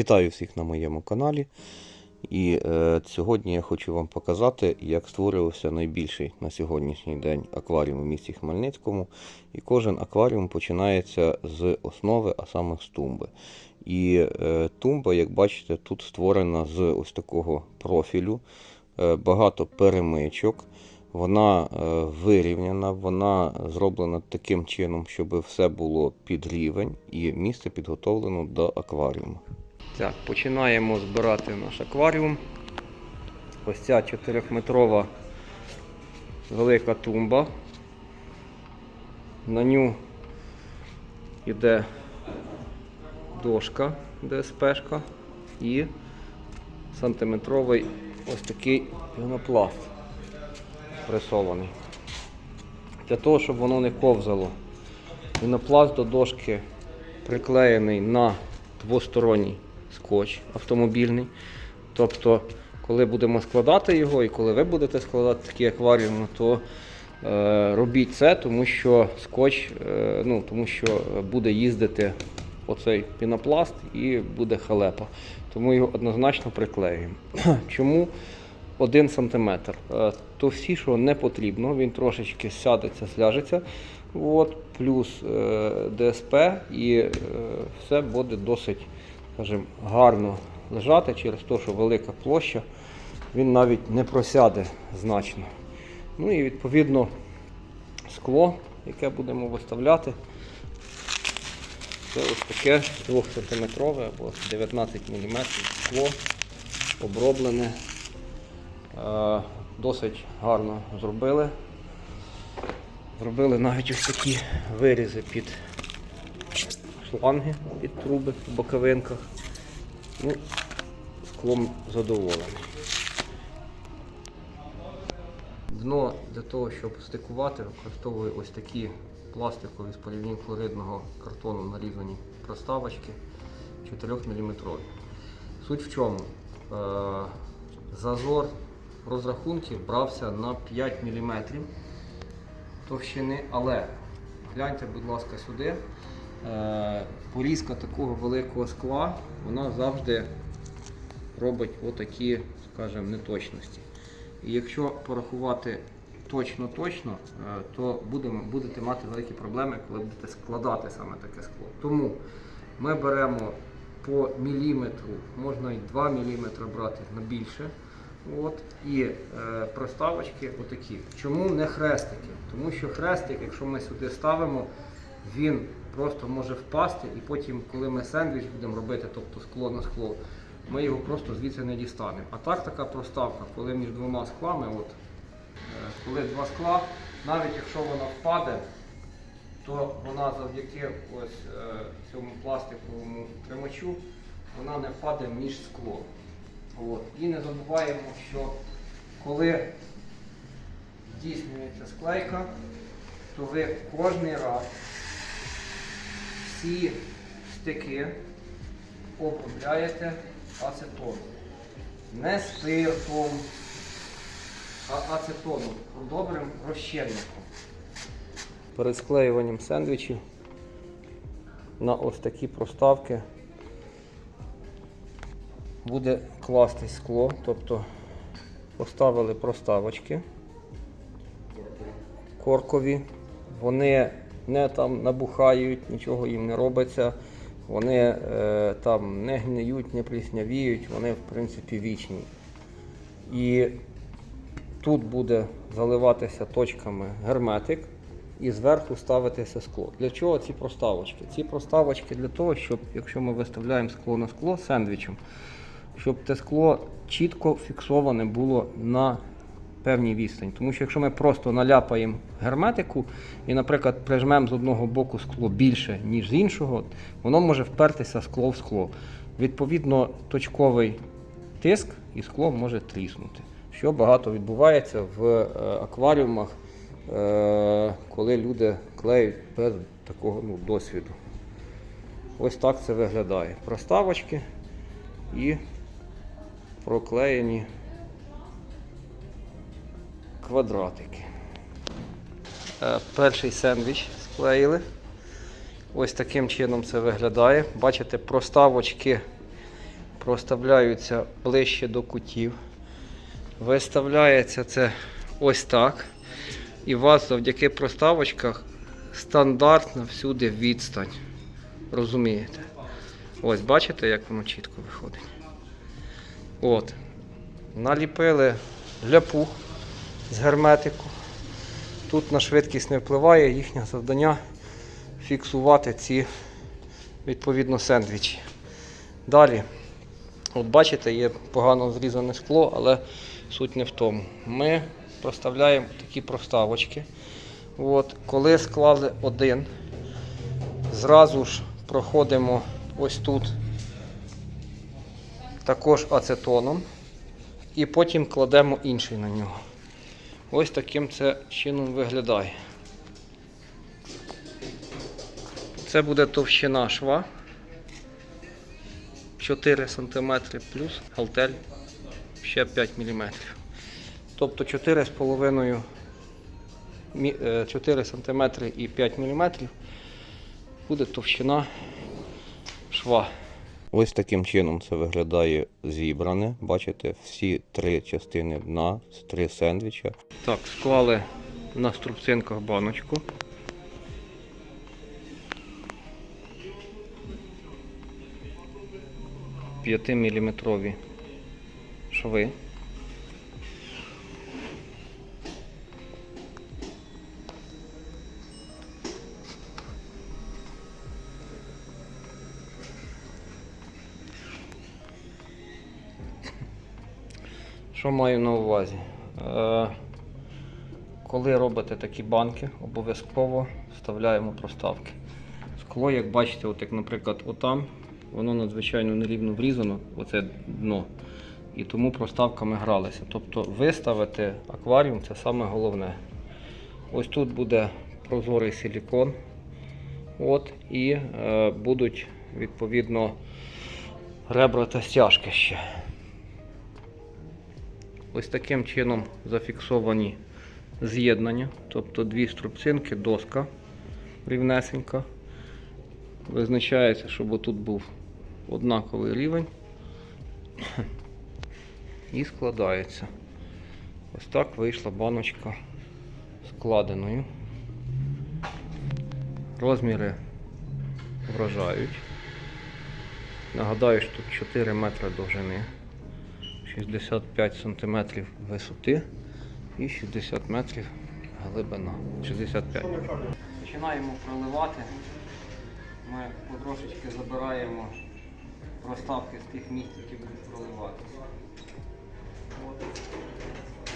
Вітаю всіх на моєму каналі. І е, сьогодні я хочу вам показати, як створювався найбільший на сьогоднішній день акваріум у місті Хмельницькому. І кожен акваріум починається з основи, а саме з тумби. І е, тумба, як бачите, тут створена з ось такого профілю, е, багато перемичок. Вона е, вирівняна, вона зроблена таким чином, щоб все було під рівень і місце підготовлено до акваріуму. Так, починаємо збирати наш акваріум. Ось ця 4-метрова велика тумба. На ню йде дошка ДСПшка і сантиметровий ось такий пінопласт пресований. Для того, щоб воно не ковзало. Пінопласт до дошки приклеєний на двосторонній скотч автомобільний. Тобто, коли будемо складати його і коли ви будете складати такі акваріуми, то е, робіть це, тому що скотч, е, ну, тому що буде їздити оцей пінопласт і буде халепа. Тому його однозначно приклеюємо. Чому? 1 см. Е, То всі, що не потрібно, він трошечки сядеться, сляжеться. От, плюс е, ДСП і е, все буде досить скажімо, гарно лежати через те, що велика площа, він навіть не просяде значно. Ну і відповідно скло, яке будемо виставляти, це ось таке 2 см або 19 мм скло оброблене. Е, Досить гарно зробили. Зробили навіть ось такі вирізи під шланги, під труби в боковинках. Ну, склом задоволений. Дно для того, щоб стикувати, використовую ось такі пластикові з полівінхлоридного картону нарізані проставочки 4 мм. Суть в чому? Е, Зазор розрахунків брався на 5 мм товщини, але гляньте, будь ласка, сюди. Е, Порізка такого великого скла, вона завжди робить отакі, скажімо, неточності. І якщо порахувати точно-точно, е, то будемо, будете мати великі проблеми, коли будете складати саме таке скло. Тому ми беремо по міліметру, можна і 2 мм брати на більше. От, і е, проставочки отакі. Чому не хрестики? Тому що хрестик, якщо ми сюди ставимо, він просто може впасти, і потім, коли ми сендвіч будемо робити, тобто скло на скло, ми його просто звідси не дістанемо. А так така проставка, коли між двома склами, от, е, коли два скла, навіть якщо вона впаде, то вона завдяки ось е, цьому пластиковому тримачу вона не впаде між склом. От. І не забуваємо, що коли здійснюється склейка, то ви кожний раз всі стики обробляєте ацетоном. Не спиртом, а ацетоном, добрим розчинником. Перед склеюванням сендвічів на ось такі проставки буде кластись скло, тобто поставили проставочки коркові, вони не там набухають, нічого їм не робиться, вони е, там не гниють, не пліснявіють, вони в принципі вічні. І тут буде заливатися точками герметик і зверху ставитися скло. Для чого ці проставочки? Ці проставочки для того, щоб якщо ми виставляємо скло на скло сендвічем, щоб те скло чітко фіксоване було на певній відстані. Тому що якщо ми просто наляпаємо герметику і, наприклад, прижмемо з одного боку скло більше, ніж з іншого, воно може впертися скло в скло. Відповідно, точковий тиск і скло може тріснути. Що багато відбувається в е, акваріумах, е, коли люди клеють без такого ну, досвіду. Ось так це виглядає. Проставочки і проклеєні квадратики. Е, Перший сендвіч склеїли. Ось таким чином це виглядає. Бачите, проставочки проставляються ближче до кутів. Виставляється це ось так. І у вас завдяки проставочках стандартна всюди відстань. Розумієте? Ось, бачите, як воно чітко виходить. От. Наліпили ляпу з герметику. Тут на швидкість не впливає, їхнє завдання фіксувати ці відповідно сендвічі. Далі, от бачите, є погано зрізане скло, але суть не в тому. Ми проставляємо такі проставочки. От, коли склали один, зразу ж проходимо ось тут також ацетоном і потім кладемо інший на нього. Ось таким це чином виглядає. Це буде товщина шва 4 см плюс галтель ще 5 мм. Тобто 4,5 е, 4 см і 5 мм буде товщина шва. Ось таким чином це виглядає зібране. Бачите, всі три частини дна, три сендвіча. Так, склали на струбцинках баночку. П'ятиміліметрові шви. Що маю на увазі? Е, коли робите такі банки, обов'язково вставляємо проставки. Скло, як бачите, от як, наприклад, отам, воно надзвичайно нерівно врізано, оце дно. І тому проставками гралися. Тобто виставити акваріум це саме головне. Ось тут буде прозорий силікон. От, і е, будуть відповідно ребра та стяжки ще. Ось таким чином зафіксовані з'єднання, тобто дві струбцинки, доска рівнесенька. Визначається, щоб тут був однаковий рівень і складається. Ось так вийшла баночка складеною. Розміри вражають. Нагадаю, що тут 4 метри довжини. 65 см висоти і 60 метрів глибина. 65. Починаємо проливати. Ми потрошечки забираємо проставки з тих місць, які будуть проливатися.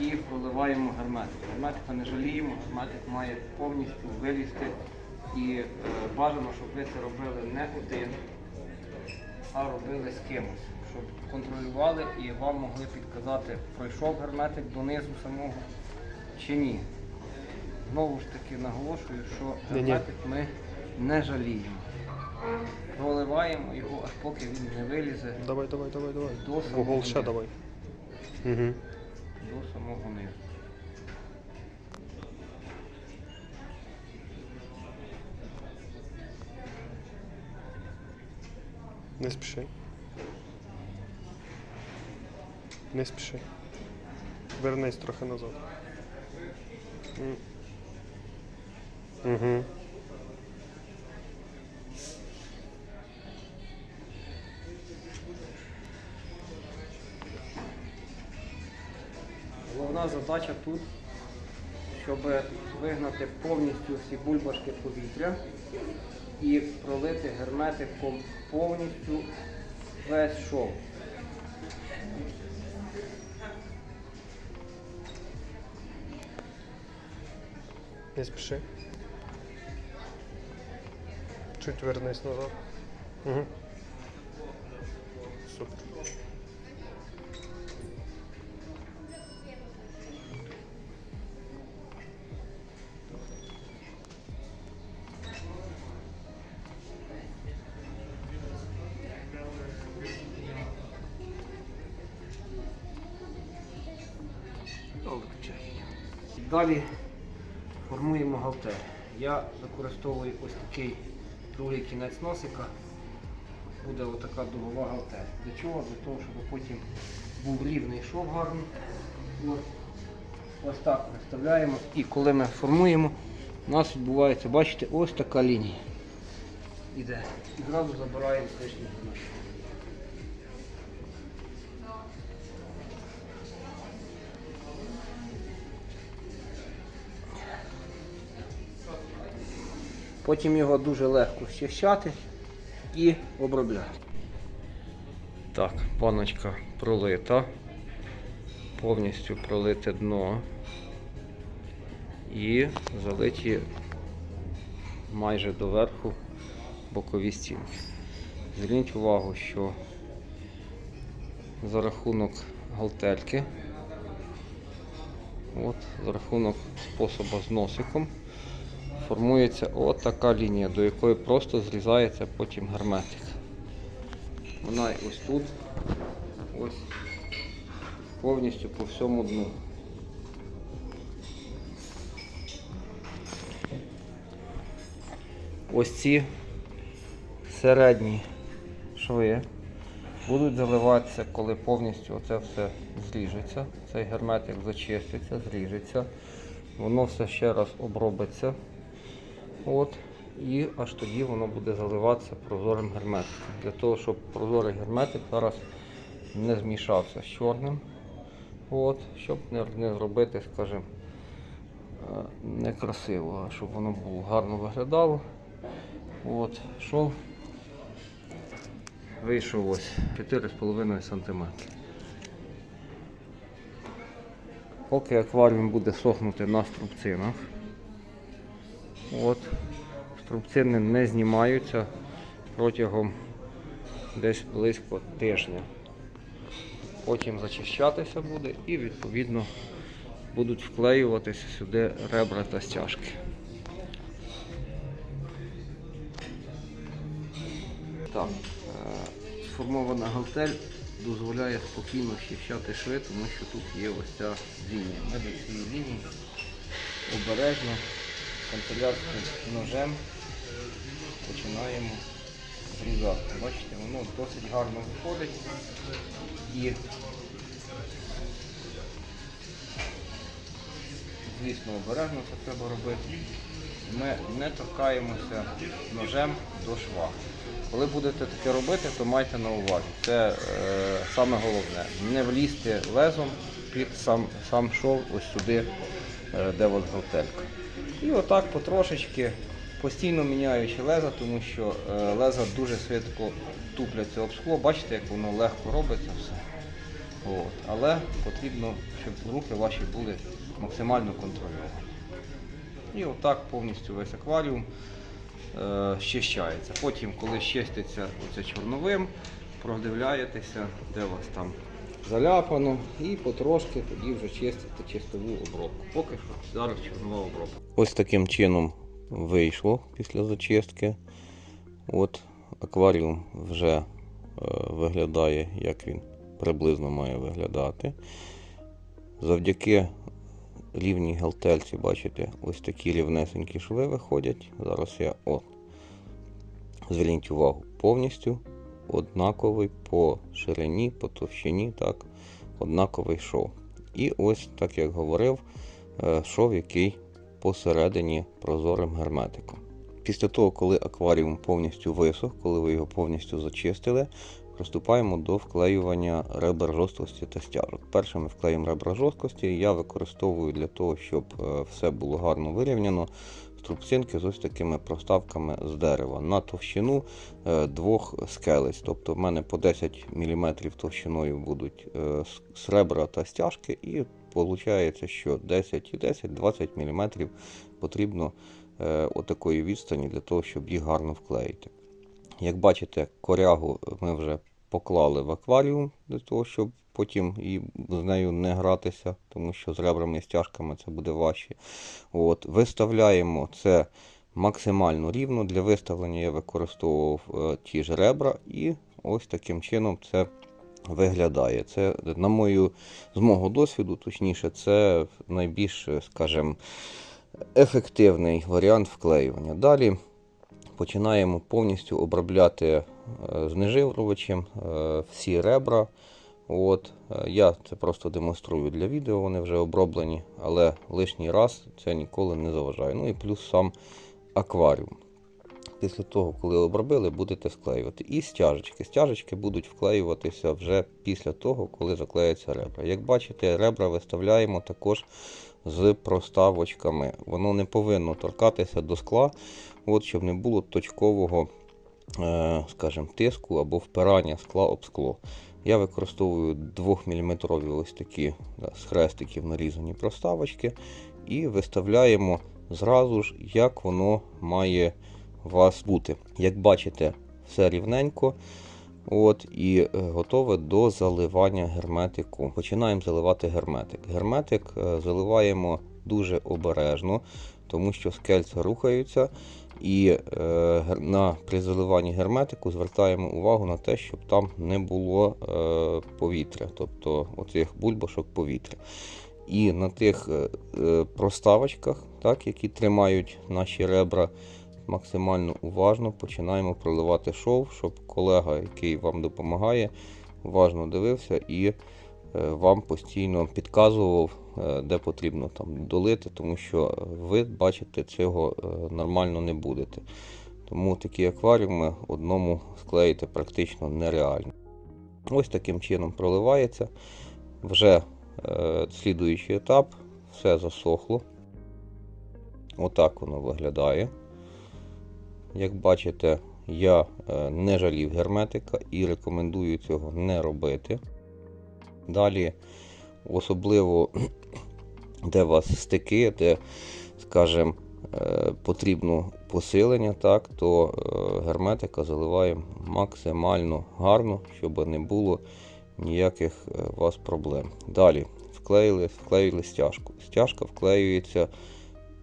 І проливаємо герметик. Герметика не жаліємо, герметик має повністю вилізти. І е, бажано, щоб ви це робили не один, а робили з кимось, щоб контролювали і вам могли підказати, пройшов герметик донизу самого чи ні. Знову ж таки наголошую, що герметик ми не жаліємо. Проливаємо його, аж поки він не вилізе Давай, давай, давай, давай. До самого ще давай. Угу. до самого низу. Не спіши. Не спіши. Вернись трохи назад. Угу. Головна задача тут, щоб вигнати повністю всі бульбашки повітря і пролити герметиком повністю весь шов. Не спіши. Чуть вернись назад. Супер. Далі формуємо галтер. Я використовую ось такий другий кінець носика. буде отака дугова галтель. Для чого? Для того, щоб потім був рівний шов гарний. Ось так виставляємо. І коли ми формуємо, у нас відбувається, бачите, ось така лінія. Іде. І зразу забираємо лишній книж. Потім його дуже легко щищати і обробляти. Так, баночка пролита. Повністю пролите дно. І залиті майже доверху бокові стінки. Зверніть увагу, що за рахунок галтельки, от, за рахунок способу з носиком, формується от така лінія, до якої просто зрізається потім герметик. Вона ось тут, ось повністю по всьому дну. Ось ці середні шви будуть заливатися, коли повністю оце все зріжеться. Цей герметик зачиститься, зріжеться. Воно все ще раз обробиться. От. І аж тоді воно буде заливатися прозорим герметиком. Для того, щоб прозорий герметик зараз не змішався з чорним. От, щоб не, зробити, скажімо, е, некрасиво, а щоб воно було гарно виглядало. От, шов вийшов ось 4,5 см. Поки акваріум буде сохнути на струбцинах. От, струбцини не знімаються протягом десь близько тижня. Потім зачищатися буде і відповідно будуть вклеюватися сюди ребра та стяжки. Так, е, сформована галтель дозволяє спокійно щищати шви, тому що тут є ось ця лінія. Ми цієї лінії обережно канцелярським ножем починаємо зрізати. Бачите, воно досить гарно виходить і звісно обережно це треба робити. Ми не торкаємося ножем до шва. Коли будете таке робити, то майте на увазі. Це е, саме головне. Не влізти лезом під сам, сам шов ось сюди, е, де от галтелька. І отак потрошечки, постійно міняючи леза, тому що е, леза дуже швидко тупляться об скло. Бачите, як воно легко робиться все. От. Але потрібно, щоб руки ваші були максимально контрольовані. І отак повністю весь акваріум е, щищається. Потім, коли щиститься оце чорновим, продивляєтеся, де у вас там заляпано, і потрошки тоді вже чистите чистову обробку. Поки що зараз чорнова обробка. Ось таким чином вийшло після зачистки. От акваріум вже е, виглядає, як він приблизно має виглядати. Завдяки рівній галтельці, бачите, ось такі рівнесенькі шви виходять. Зараз я от. Зверніть увагу, повністю однаковий по ширині, по товщині, так, однаковий шов. І ось, так як говорив, е, шов, який посередині прозорим герметиком. Після того, коли акваріум повністю висох, коли ви його повністю зачистили, приступаємо до вклеювання ребер жорсткості та стяжок. Перше ми вклеїмо ребра жорсткості. Я використовую для того, щоб е, все було гарно вирівняно. Струбцинки з ось такими проставками з дерева на товщину е, двох скелець. Тобто в мене по 10 мм товщиною будуть е, с- та стяжки, і виходить, що 10 і 10 20 мм потрібно е, отакої відстані для того, щоб їх гарно вклеїти. Як бачите, корягу ми вже поклали в акваріум для того, щоб потім і з нею не гратися, тому що з ребрами і стяжками це буде важче. От, виставляємо це максимально рівно. Для виставлення я використовував е, ті ж ребра, і ось таким чином це виглядає. Це, на мою, з мого досвіду, точніше, це найбільш, скажімо, ефективний варіант вклеювання. Далі починаємо повністю обробляти е, знежирювачем е, всі ребра. От, е, я це просто демонструю для відео, вони вже оброблені, але лишній раз це ніколи не заважає. Ну і плюс сам акваріум. Після того, коли обробили, будете склеювати. І стяжечки. Стяжечки будуть вклеюватися вже після того, коли заклеяться ребра. Як бачите, ребра виставляємо також з проставочками. Воно не повинно торкатися до скла, от, щоб не було точкового е, скажімо, тиску або впирання скла об скло. Я використовую 2-мм ось такі да, з хрестиків нарізані проставочки і виставляємо зразу ж, як воно має вас бути. Як бачите, все рівненько. От, і е, готове до заливання герметику. Починаємо заливати герметик. Герметик е, заливаємо дуже обережно, тому що скельця рухаються. І е, на, при заливанні герметику звертаємо увагу на те, щоб там не було е, повітря, тобто оцих бульбашок повітря. І на тих е, е, проставочках, так, які тримають наші ребра, максимально уважно починаємо проливати шов, щоб колега, який вам допомагає, уважно дивився і вам постійно підказував, е, де потрібно там долити, тому що ви бачите, цього е, нормально не будете. Тому такі акваріуми одному склеїти практично нереально. Ось таким чином проливається. Вже е, слідуючий етап, все засохло. Отак воно виглядає. Як бачите, я е, не жалів герметика і рекомендую цього не робити. Далі, особливо, де у вас стики, де, скажімо, е, потрібно посилення, так, то е, герметика заливаємо максимально гарно, щоб не було ніяких е, у вас проблем. Далі вклеїли, вклеїли стяжку. Стяжка вклеюється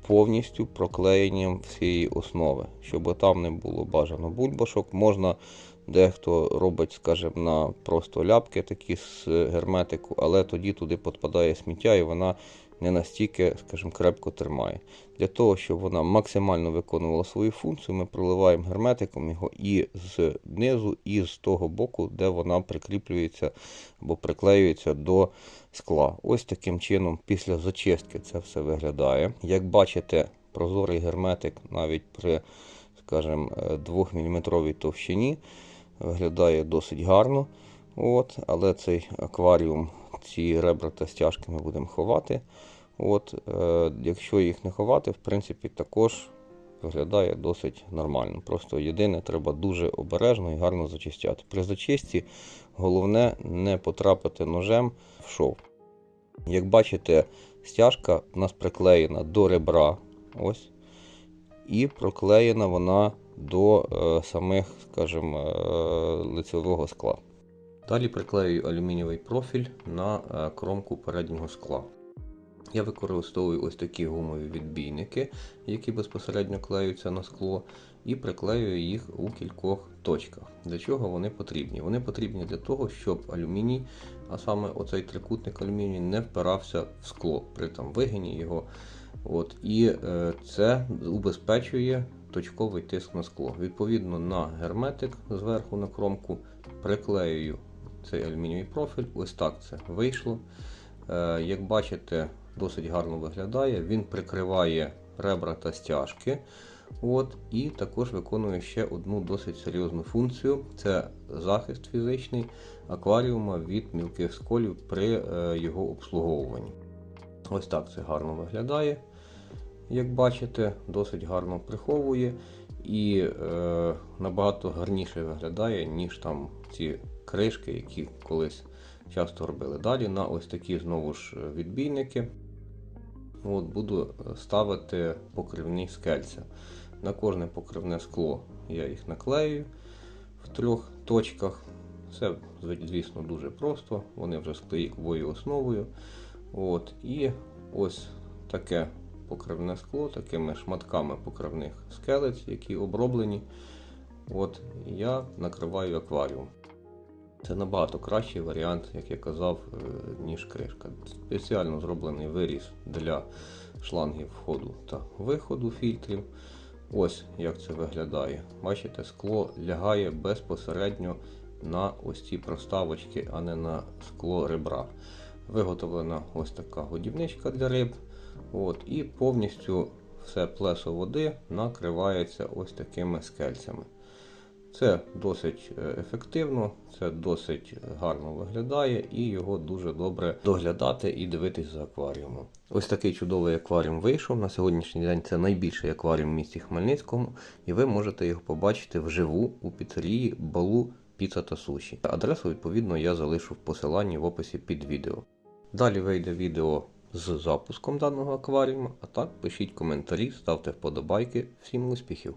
повністю проклеєнням всієї основи, щоб там не було бажано бульбашок. Можна дехто робить, скажімо, на просто ляпки такі з герметику, але тоді туди підпадає сміття і вона не настільки, скажімо, крепко тримає. Для того, щоб вона максимально виконувала свою функцію, ми проливаємо герметиком його і знизу, і з того боку, де вона прикріплюється або приклеюється до скла. Ось таким чином, після зачистки це все виглядає. Як бачите, прозорий герметик навіть при, скажімо, 2-мм товщині виглядає досить гарно. От, але цей акваріум, ці ребра та стяжки ми будемо ховати. От, е, якщо їх не ховати, в принципі, також виглядає досить нормально. Просто єдине, треба дуже обережно і гарно зачищати. При зачистці головне не потрапити ножем в шов. Як бачите, стяжка у нас приклеєна до ребра. Ось, і проклеєна вона до е, самих, скажімо, е, лицевого скла. Далі приклеюю алюмінієвий профіль на е, кромку переднього скла. Я використовую ось такі гумові відбійники, які безпосередньо клеються на скло, і приклеюю їх у кількох точках. Для чого вони потрібні? Вони потрібні для того, щоб алюміній, а саме оцей трикутник алюмінію, не впирався в скло при там вигині його. От, і е, це убезпечує точковий тиск на скло. Відповідно на герметик зверху на кромку приклеюю цей алюмінієвий профіль. Ось так це вийшло. Е, як бачите, досить гарно виглядає. Він прикриває ребра та стяжки. От, і також виконує ще одну досить серйозну функцію: це захист фізичний акваріума від мілких сколів при е, його обслуговуванні. Ось так це гарно виглядає. Як бачите, досить гарно приховує і е, набагато гарніше виглядає, ніж там ці кришки, які колись часто робили. Далі на ось такі знову ж відбійники от, буду ставити покривні скельця. На кожне покривне скло я їх наклею в трьох точках. Це, звісно, дуже просто. Вони вже клейковою основою. От, і ось таке покривне скло, такими шматками покривних скелець, які оброблені. От, я накриваю акваріум. Це набагато кращий варіант, як я казав, е, ніж кришка. Спеціально зроблений виріз для шлангів входу та виходу фільтрів. Ось як це виглядає. Бачите, скло лягає безпосередньо на ось ці проставочки, а не на скло ребра. Виготовлена ось така годівничка для риб. От, і повністю все плесо води накривається ось такими скельцями. Це досить е, ефективно, це досить гарно виглядає і його дуже добре доглядати і дивитись за акваріумом. Ось такий чудовий акваріум вийшов. На сьогоднішній день це найбільший акваріум в місті Хмельницькому, і ви можете його побачити вживу у піцерії Балу Піца та Суші. Адресу, відповідно, я залишу в посиланні в описі під відео. Далі вийде відео з запуском даного акваріуму, а так пишіть коментарі, ставте вподобайки. Всім успіхів!